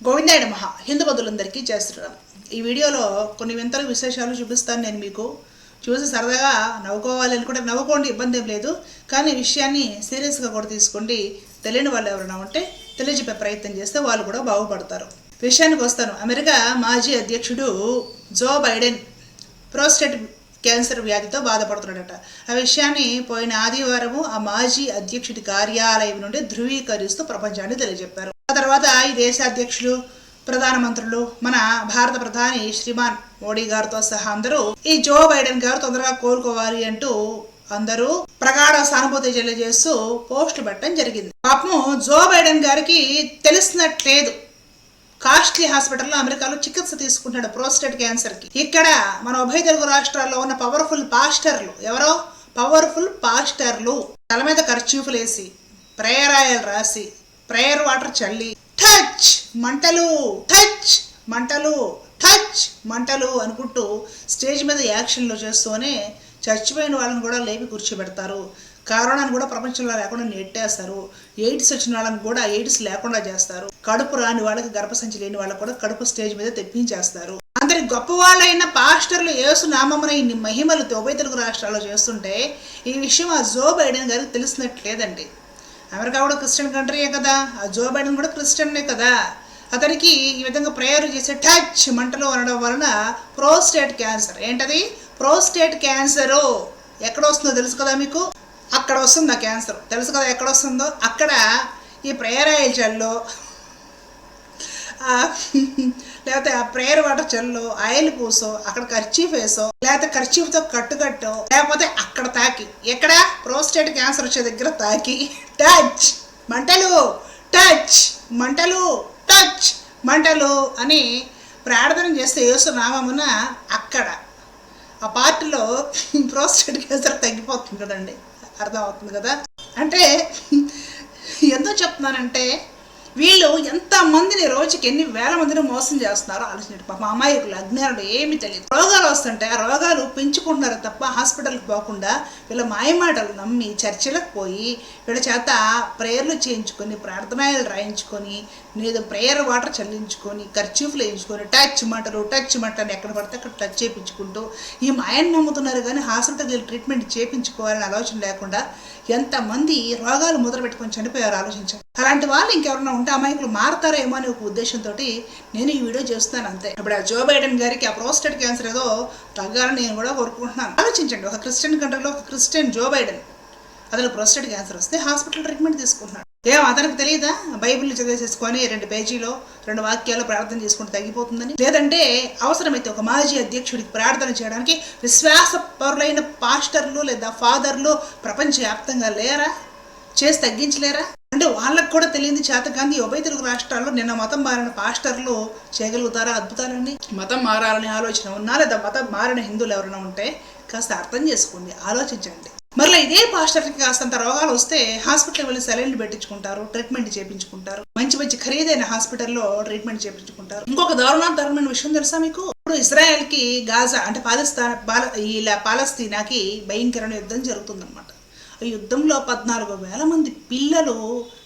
గోవిందాయుడు మహా హిందూ బదులందరికీ చేస్తున్నాను ఈ వీడియోలో కొన్ని వింతల విశేషాలు చూపిస్తాను నేను మీకు. చూసి సరదాగా నవ్వుకోవాలి అనుకుంటే నవ్వుకోండి ఇబ్బంది ఏం లేదు. కానీ విషయాన్ని సీరియస్గా కూడా తీసుకోండి. తెలియని వాళ్ళు ఎవరైనా ఉంటే తెలియజెప్పే ప్రయత్నం చేస్తే వాళ్ళు కూడా బాగుపడతారు. విషయానికి వస్తాను. అమెరికా మాజీ అధ్యక్షుడు జో బైడెన్ ప్రోస్టేట్ క్యాన్సర్ వ్యాధితో బాధపడుతున్నాడట. ఆ విషయాన్ని పోయిన ఆదివారము ఆ మాజీ అధ్యక్షుడి కార్యాలయం నుండి ధృవీకరిస్తూ ప్రపంచాన్ని తెలియజెప్పారు. ఆ తర్వాత ఈ దేశ అధ్యక్షులు ప్రధానమంత్రులు మన భారత ప్రధాని శ్రీమాన్ మోడీ గారితో సహా అందరూ ఈ జో బైడెన్ గారు తొందరగా కోలుకోవాలి అంటూ అందరూ ప్రగాఢ సానుభూతి తెలియజేస్తూ పోస్టులు పెట్టడం జరిగింది. పాపము జో బైడెన్ గారికి తెలిసినట్లేదు. కాస్ట్లీ హాస్పిటల్లో అమెరికాలో చికిత్స తీసుకుంటున్నాడు ప్రోస్టేట్ క్యాన్సర్కి. ఇక్కడ మన ఉభయ తెలుగు రాష్ట్రాల్లో ఉన్న పవర్ఫుల్ పాస్టర్లు ఎవరో? పవర్ఫుల్ పాస్టర్లు. తల మీద ఖర్చూఫులు వేసి ప్రేయర్ రాసి ప్రేయర్ వాటర్ చల్లి. టచ్! మంటలు! టచ్! మంటలు! టచ్! మంటలు అనుకుంటూ స్టేజ్ మీద యాక్షన్లు చేస్తూనే చచ్చిపోయిన వాళ్ళని కూడా లేపి కూర్చోబెడతారు. కరోనాను కూడా ప్రపంచంలో లేకుండా నెట్టేస్తారు. ఎయిడ్స్ వచ్చిన వాళ్ళని కూడా ఎయిడ్స్ లేకుండా చేస్తారు. కడుపు రాని వాళ్ళకి గర్భసంచి లేని వాళ్ళకి కూడా కడుపు స్టేజ్ మీద తెప్పించేస్తారు. అందరి గొప్ప వాళ్ళైన పాస్టర్లు యేసు నామమున ఇన్ని మహిమలు ఉభయ తెలుగు రాష్ట్రాల్లో చేస్తుంటే ఈ విషయం ఆ జో బైడెన్ గారికి తెలిసినట్లేదండి. అమెరికా కూడా క్రిస్టియన్ కంట్రీయే కదా. ఆ జో బైడెన్ కూడా క్రిస్టియన్నే కదా. అతనికి ఈ విధంగా ప్రేయర్ చేసే టచ్ మంటలు అనడం వలన ప్రోస్టేట్ క్యాన్సర్. ఏంటది? Prostate cancer. ఎక్కడ వస్తుందో తెలుసు కదా మీకు? అక్కడ వస్తుంది ఆ క్యాన్సర్. తెలుసు కదా ఎక్కడ వస్తుందో? అక్కడ ఈ ప్రేయర్ ఆయిల్ చల్లో లేకపోతే ఆ ప్రేయర్ వాటర్ చల్లో ఆయిల్ పూసో అక్కడ ఖర్చీఫ్ వేసో లేకపోతే ఖర్చీఫ్తో కట్టుకట్టో లేకపోతే అక్కడ తాకి. ఎక్కడ? ప్రోస్టేట్ క్యాన్సర్ వచ్చే దగ్గర తాకి. టచ్ మంటలు! టచ్ మంటలు! టచ్ మంటలు! అని ప్రార్థన చేస్తే యేసు నామమున అక్కడ ఆ పార్టీలో ప్రోస్టేట్ క్యాన్సర్ తగ్గిపోతుంది కదండి. అర్థమవుతుంది కదా? అంటే ఎందుకు చెప్తున్నానంటే వీళ్ళు ఎంతమందిని రోజుకి ఎన్ని వేల మందిని మోసం చేస్తున్నారో ఆలోచించండి. పాప అమాయకులు అజ్ఞానులు ఏమి తెలియదు. రోగాలు వస్తుంటే ఆ రోగాలు పెంచుకుంటున్నారు తప్ప హాస్పిటల్కి పోకుండా వీళ్ళ మాయమాటలు నమ్మి చర్చిలకు పోయి వీళ్ళ చేత ప్రేయర్లు చేయించుకొని ప్రార్థనలు రాయించుకొని నేను ప్రేయర్ వాటర్ చల్లించుకొని ఖర్చీఫ్లు వేయించుకొని టచ్ మంటలు టచ్ మంటలు ఎక్కడ పడితే అక్కడ టచ్ చేయించుకుంటూ ఈ మాయను నమ్ముతున్నారు కానీ హాస్పిటల్కి వెళ్ళి ట్రీట్మెంట్ చేయించుకోవాలని ఆలోచన లేకుండా ఎంతమంది రోగాలు మొదలు పెట్టుకొని చనిపోయారు ఆలోచించారు అలాంటి వాళ్ళు ఇంకెవరైనా ఉంటే అమాయకులు మారతారేమో అనే ఒక ఉద్దేశంతో నేను ఈ వీడియో చేస్తున్నాను అంతే. ఇప్పుడు ఆ జో బైడెన్ గారికి ఆ ప్రోస్టేట్ క్యాన్సర్ ఏదో తగ్గాలని నేను కూడా కోరుకుంటున్నాను. ఆలోచించండి ఒక క్రిస్టియన్ కంట్రీలో ఒక క్రిస్టియన్ జో బైడెన్ అతను ప్రోస్టేట్ క్యాన్సర్ వస్తే హాస్పిటల్ ట్రీట్మెంట్ తీసుకుంటున్నాడు. ఏం అతనికి తెలియదా బైబిల్ చదివేసేసుకొని రెండు పేజీలో రెండు వాక్యాలు ప్రార్థన చేసుకుంటే తగ్గిపోతుందని? లేదంటే అవసరమైతే ఒక మాజీ అధ్యక్షుడికి ప్రార్థన చేయడానికి విశ్వాసపరులైన పాస్టర్లు లేదా ఫాదర్లు ప్రపంచవ్యాప్తంగా లేరా? చేసి తగ్గించలేరా? అంటే వాళ్ళకు కూడా తెలియదు చేతకాంతి ఉభయ తెలుగు రాష్ట్రాల్లో నిన్న మతం మారిన పాస్టర్లు చేయగలుగుతారా అద్భుతాలని మతం మారాలని ఆలోచన ఉన్నా లేదా మతం మారిన హిందువులు ఎవరైనా ఉంటే కాస్త అర్థం చేసుకోండి ఆలోచించండి. మరలా ఇదే పాస్టర్కి కాస్తంత రోగాలు వస్తే హాస్పిటల్కి వెళ్ళి సెలైన్లు పెట్టించుకుంటారు ట్రీట్మెంట్ చేయించుకుంటారు మంచి మంచి ఖరీదైన హాస్పిటల్లో ట్రీట్మెంట్ చేయించుకుంటారు ఇంకొక దారుణాంతరమైన విషయం తెలుసా మీకు? ఇప్పుడు ఇజ్రాయెల్కి గాజా అంటే పాలస్తాన్ పాల ఇలా పాలస్తీనాకి భయంకరమైన యుద్ధం జరుగుతుందన్నమాట. యుద్ధంలో పద్నాలుగు వేల మంది పిల్లలు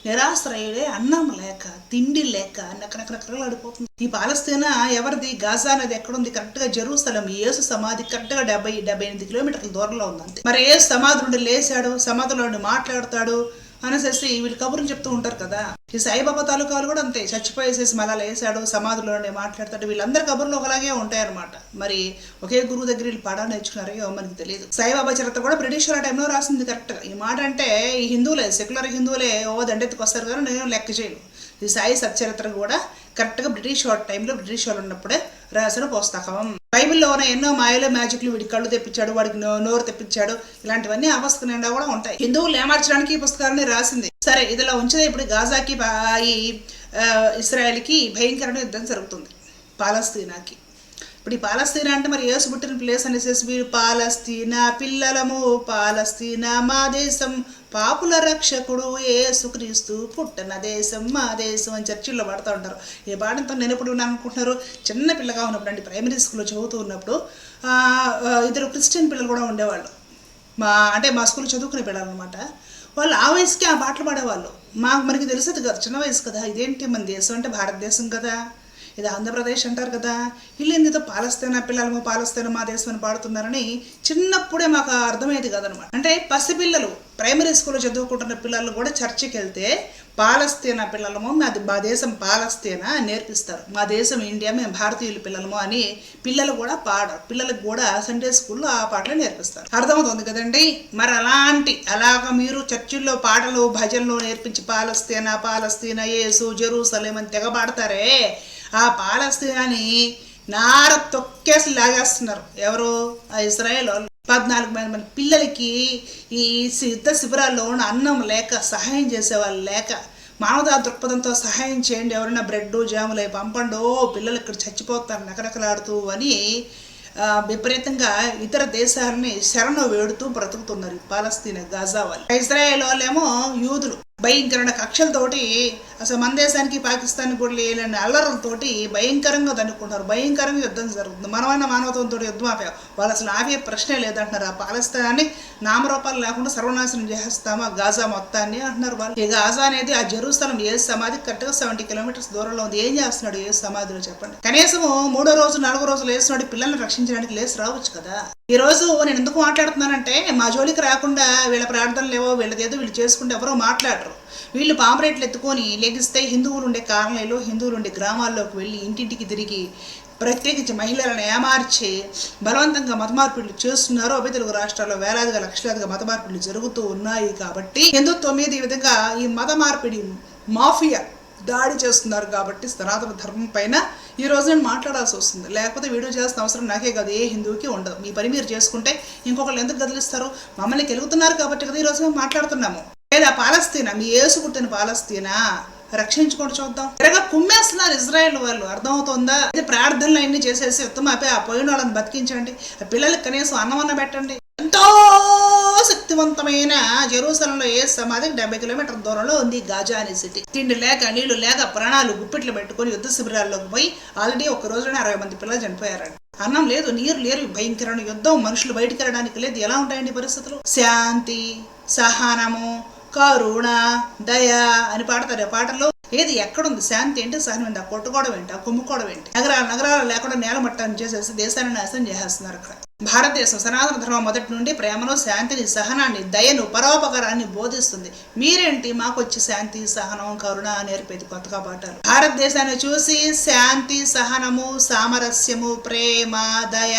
నిరాశ్రయుడే అన్నం లేక తిండి లేక నకనకనకలాడిపోతుంది ఈ పాలస్తీనా ఎవరిది? గాజా అనేది ఎక్కడుంది? కరెక్ట్గా జెరూసలం ఏసు సమాధి కరెక్ట్గా డెబ్బై డెబ్బై ఎనిమిది కిలోమీటర్ల దూరంలో ఉంది అంతే మరి ఏసు సమాధి నుండి లేచాడు సమాధిలో నుండి మాట్లాడతాడు? అనేసి వీళ్ళు కబుర్లు చెప్తూ ఉంటారు కదా. ఈ సాయిబాబా తాలూకాలు కూడా అంతే. చచ్చిపోయేసేసి మళ్ళా లేసాడు సమాధిలోనే మాట్లాడతాడు. వీళ్ళందరి కబుర్లు ఒకలాగే ఉంటాయన్నమాట. మరి ఒకే గురువు దగ్గర వీళ్ళు పాఠాలు నేర్చుకున్నారో ఏమో మనకి తెలియదు సాయిబాబా చరిత్ర కూడా బ్రిటిష్ వాళ్ళ టైంలో రాసింది కరెక్ట్గా. ఈ మాట అంటే ఈ హిందువులే సెక్యులర్ హిందువులే ఓ దండెత్తుకు వస్తారు కానీ నేను లెక్క చేయను. ఈ సాయి సచ్చరిత్ర కూడా కరెక్ట్గా బ్రిటిష్ వాళ్ళ టైంలో బ్రిటిష్ వాళ్ళు ఉన్నప్పుడే రాసిన పుస్తకం బైబిల్లో ఉన్న ఎన్నో మాయలు మ్యాజిక్లు వీడి కళ్ళు తెప్పించాడు వాడికి నో- నోరు తెప్పించాడు. ఇలాంటివన్నీ ఆ నిండా కూడా ఉంటాయి. హిందువులు ఏమార్చడానికి ఈ పుస్తకాలని రాసింది? సరే ఇదిలా ఉంచితే ఇప్పుడు గాజాకి ఈ ఇస్రాయల్కి భయంకరమైన యుద్ధం జరుగుతుంది. పాలస్తీనాకి. ఇప్పుడు ఈ పాలస్తీనా అంటే మరి యేసు పుట్టిన ప్లేస్ అనేసి వీడు పాలస్తీనా పిల్లలము పాలస్తీనా మా దేశం. పాపుల రక్షకుడు యేసుక్రీస్తు పుట్టిన దేశం మా దేశం అని చర్చిల్లో పాడుతూ ఉంటారు. ఈ పాడంతో నేను ఎప్పుడు అనుకుంటున్నారు? చిన్న పిల్లగా ఉన్నప్పుడు అంటే ప్రైమరీ స్కూల్లో చదువుతూ ఉన్నప్పుడు ఇద్దరు క్రిస్టియన్ పిల్లలు కూడా ఉండేవాళ్ళు. మా అంటే మా స్కూల్ చదువుకునే పిల్లలు అనమాట వాళ్ళు ఆ వయసుకి ఆ పాటలు పాడేవాళ్ళు. మాకు మనకి తెలుస్తుంది కదా చిన్న వయసు కదా. ఇదేంటి మన దేశం అంటే భారతదేశం కదా. ఇది ఆంధ్రప్రదేశ్ అంటారు కదా. వీళ్ళు పాలస్తేనా పాలస్తీనా పిల్లలము పాలస్తీనా మా దేశం అని పాడుతున్నారని చిన్నప్పుడే మాకు అర్థమయ్యేది కదనమాట. అంటే పసిపిల్లలు ప్రైమరీ స్కూల్లో చదువుకుంటున్న పిల్లలు కూడా చర్చికి వెళ్తే పాలస్తీనా పిల్లలము మాది మా దేశం పాలస్తీనా అని నేర్పిస్తారు. మా దేశం ఇండియా మేము భారతీయుల పిల్లలము అని పిల్లలు కూడా పాడరు పిల్లలకు కూడా సండే స్కూల్లో ఆ పాటలు నేర్పిస్తారు. అర్థమవుతుంది కదండి? మరి అలాంటి అలాగ మీరు చర్చిల్లో పాటలు భజనలు నేర్పించి పాలస్తీనా పాలస్తీనా యేసు జెరూసలేం అని తెగ పాడతారే? ఆ పాలస్తీనాని నార తొక్కేసి లాగేస్తున్నారు. ఎవరు? ఆ ఇజ్రాయేల్ వాళ్ళు. పద్నాలుగు మంది మంది పిల్లలకి ఈ యుద్ధ శిబిరాల్లో ఉన్న అన్నం లేక సహాయం చేసేవాళ్ళు లేక మానవతా దృక్పథంతో సహాయం చేయండి. ఎవరైనా బ్రెడ్ జాములు అవి పంపండో పిల్లలు ఇక్కడ చచ్చిపోతారు నకనకలాడుతూ అని విపరీతంగా ఇతర దేశాలని శరణు వేడుతూ బ్రతుకుతున్నారు ఈ పాలస్తీనా గాజా వాళ్ళు. ఇజ్రాయెల్ వాళ్ళేమో యూదులు. భయంకరణ కక్షలతోటి అసలు మన దేశానికి పాకిస్తాన్ కూడా లేని అల్లరులతోటి భయంకరంగా దండుకుంటారు భయంకరంగా యుద్ధం జరుగుతుంది. మనమైన మానవత్వంతో యుద్ధం ఆపే వాళ్ళు అసలు ఆపే ప్రశ్నే లేదంటున్నారు. ఆ పాలస్తాన్ని నామరూపాలు లేకుండా సర్వనాశనం చేస్తాము ఆ గాజా మొత్తాన్ని అంటున్నారు వాళ్ళు. ఈ గాజా అనేది ఆ జెరూసలం ఏ సమాధి కరెక్ట్గా సెవెంటీ కిలోమీటర్స్ దూరంలో ఉంది. ఏం చేస్తున్నాడు ఏ సమాధిలో చెప్పండి. కనీసం మూడో రోజు నాలుగో రోజు లేస్తున్నాడు పిల్లల్ని రక్షించడానికి లేచి రావచ్చు కదా? ఈ రోజు నేను ఎందుకు మాట్లాడుతున్నానంటే మా జోలికి రాకుండా వీళ్ళ ప్రార్థనలు లేవో వీళ్ళదేదో వీళ్ళు చేసుకుంటే ఎవరో మాట్లాడరు. వీళ్ళు పాంపరేట్లు ఎత్తుకొని లెగిస్తే హిందువులు ఉండే కాలనీలో హిందువులు ఉండే గ్రామాల్లోకి వెళ్ళి ఇంటింటికి తిరిగి ప్రత్యేకించి మహిళలను ఏమార్చి బలవంతంగా మతమార్పిడులు చేస్తున్నారు ఉభయ తెలుగు రాష్ట్రాల్లో వేలాదిగా లక్షలాదిగా మతమార్పిడులు జరుగుతూ ఉన్నాయి కాబట్టి హిందుత్వం మీద ఈ విధంగా ఈ మత మార్పిడి మాఫియా దాడి చేస్తున్నారు కాబట్టి సనాతన ధర్మం పైన ఈ రోజు నేను మాట్లాడాల్సి వస్తుంది. లేకపోతే వీడియో చేయాల్సిన అవసరం నాకే కాదు. ఏ హిందువుకి ఉండదు. మీ పని మీరు చేసుకుంటే ఇంకొకళ్ళు ఎందుకు కదిలిస్తారు? మమ్మల్ని గెలుగుతున్నారు కాబట్టి కదా ఈ రోజు మేము మాట్లాడుతున్నాము. లేదా పాలస్తీనా? మీ ఏసు పుట్టిన పాలస్తీనా? రక్షించుకోండి చూద్దాం. తిరగా కుమ్మేస్తున్నారు ఇజ్రాయెల్ వాళ్ళు. అర్థమవుతుందా? ఇది ప్రార్థనలు అన్ని చేసేసి ఉత్తమ ఆపే ఆ పోయిన వాళ్ళని బతికించండి. ఆ పిల్లలకి కనీసం అన్నం అన్న పెట్టండి. ఎంతో శక్తివంతమైన జెరూసలంలో ఏ సమాధికి డెబ్బై కిలోమీటర్ల దూరంలో ఉంది గాజా అనే సిటీ. తిండి లేక నీళ్ళు లేక ప్రాణాలు గుప్పిట్లు పెట్టుకొని యుద్ధ శిబిరాల్లోకి పోయి ఆల్రెడీ ఒక రోజునే అరవై మంది పిల్లలు చనిపోయారండి అన్నం లేదు నీరు లేరు భయంకరమైన యుద్ధం. మనుషులు బయటికి వెళ్ళడానికి లేదు. ఎలా ఉంటాయండి పరిస్థితులు? శాంతి సహనము కరుణ దయ అని పాడతారు. ఆ పాటలో ఏది ఎక్కడుంది? శాంతి ఏంటి? సహనం ఏంటి? ఆ కొట్టుకోవడం ఏంటి? ఆ కుమ్ముకోవడం ఏంటి? నగరాలు నగరాలు లేకుండా నేల మట్టాన్ని చేసేసి దేశాన్ని నాశనం చేసేస్తున్నారు అక్కడ భారతదేశం సనాతన ధర్మం మొదటి నుండి ప్రేమను శాంతిని సహనాన్ని దయను పరోపకారాన్ని బోధిస్తుంది. మీరేంటి? మాకు వచ్చి శాంతి సహనం కరుణ నేర్పేది కొత్తగా పాఠాలు భారతదేశాన్ని చూసి శాంతి సహనము సామరస్యము ప్రేమ దయ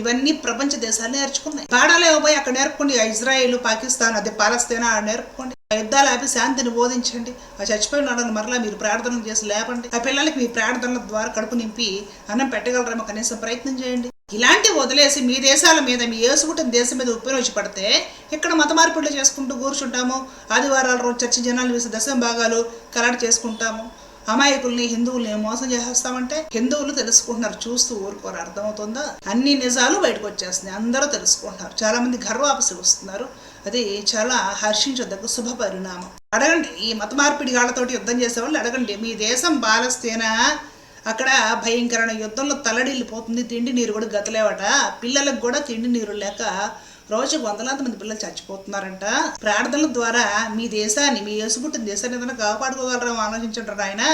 ఇవన్నీ ప్రపంచ దేశాలు నేర్చుకున్నాయి. పాడాలే పోయి అక్కడ నేర్పుకోండి ఆ ఇజ్రాయిల్ పాకిస్తాన్ అదే పాలస్తీనా నేర్పుకోండి. ఆ యుద్ధాలు ఆపి శాంతిని బోధించండి. ఆ చచ్చిపోయిన వాళ్ళని మరలా మీరు ప్రార్థనలు చేసి లేపండి. ఆ పిల్లలకి మీ ప్రార్థనల ద్వారా కడుపు నింపి అన్నం పెట్టగలరేమో కనీసం ప్రయత్నం చేయండి. ఇలాంటివి వదిలేసి మీ దేశాల మీద మీ ఏసుకుంటున్న దేశం మీద ఉప్పినొచ్చి పడితే ఇక్కడ మత మార్పిడులు చేసుకుంటూ కూర్చుంటాము ఆదివారాల రోజు చర్చి జనాలు వేసి దశం భాగాలు కలాట చేసుకుంటాము. అమాయకుల్ని హిందువుల్ని మోసం చేసేస్తామంటే హిందువులు తెలుసుకుంటున్నారు. చూస్తూ ఊరుకోరు. అర్థమవుతుందా? అన్ని నిజాలు బయటకు వచ్చేస్తున్నాయి అందరూ తెలుసుకుంటున్నారు. చాలా మంది గర్వాపసి వస్తున్నారు. అది చాలా హర్షించదగ్గ శుభ పరిణామం. అడగండి. ఈ మత మార్పిడి గాళ్ళతోటి యుద్ధం చేసేవాళ్ళు అడగండి. మీ దేశం పాలస్తీనా అక్కడ భయంకరమైన యుద్ధంలో తలడిల్లిపోతుంది. తిండి నీరు కూడా గతలేవట. పిల్లలకు కూడా తిండి నీరు లేక రోజుకు వందలాది మంది పిల్లలు చచ్చిపోతున్నారంట. ప్రార్థనల ద్వారా మీ దేశాన్ని మీ యేసుపుట్టిన దేశాన్ని ఏదైనా కాపాడుకోగలరా ఆలోచించండి ఆయన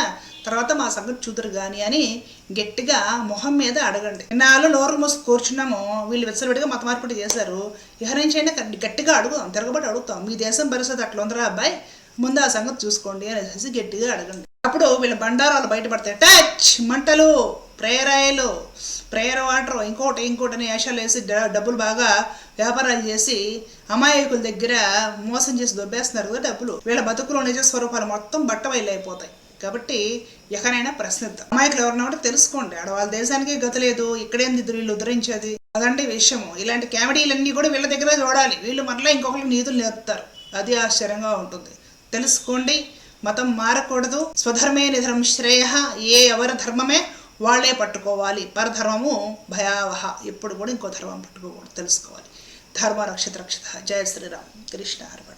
తర్వాత మా సంగతి చూదురు కానీ అని గట్టిగా మొహం మీద అడగండి. నాలో నోరు మోసి కూర్చున్నాము. వీళ్ళు విచ్చలవిడిగా మత మార్పిడి చేశారు. ఇహ గట్టిగా అడుగుదాం తిరగబడి అడుగుతాం. మీ దేశం పరిస్థితి అట్లా ఉందిరా అబ్బాయి. ముందు ఆ సంగతి చూసుకోండి అనేసి గట్టిగా అడగండి. అప్పుడు వీళ్ళ బండారాలు బయటపడతాయి. టచ్! మంటలు ప్రేరాయలు ప్రేయర్ వాటర్ ఇంకోటి ఇంకోటి అని వేషాలు వేసి డబ్బులు బాగా వ్యాపారాలు చేసి అమాయకుల దగ్గర మోసం చేసి దొబ్బేస్తున్నారు కదా డబ్బులు. వీళ్ళ బతుకులో నిజ స్వరూపాలు మొత్తం బట్టబయలు అయిపోతాయి కాబట్టి ఎక్కడైనా ప్రశ్నిద్దాం. అమాయకులు ఎవరన్నా ఉంటే తెలుసుకోండి. ఆడ వాళ్ళ దేశానికి గత లేదు. ఇక్కడేంది వీళ్ళు ఉద్ధరించేది. అదంటే విషయము. ఇలాంటి కామెడీలన్నీ కూడా వీళ్ళ దగ్గర చూడాలి. వీళ్ళు మరలా ఇంకొకరికి నీతులు నేర్పుతారు. అది ఆశ్చర్యంగా ఉంటుంది. తెలుసుకోండి. మతం మారకూడదు. స్వధర్మే నిధర్మ శ్రేయ. ఏ ఎవరి ధర్మమే వాళ్ళే పట్టుకోవాలి. పరధర్మము భయావహ. ఎప్పుడు కూడా ఇంకో ధర్మం పట్టుకోకూడదు. తెలుసుకోవాలి. ధర్మ రక్షిత రక్షిత. జయ శ్రీరామ్. కృష్ణ అర్పణ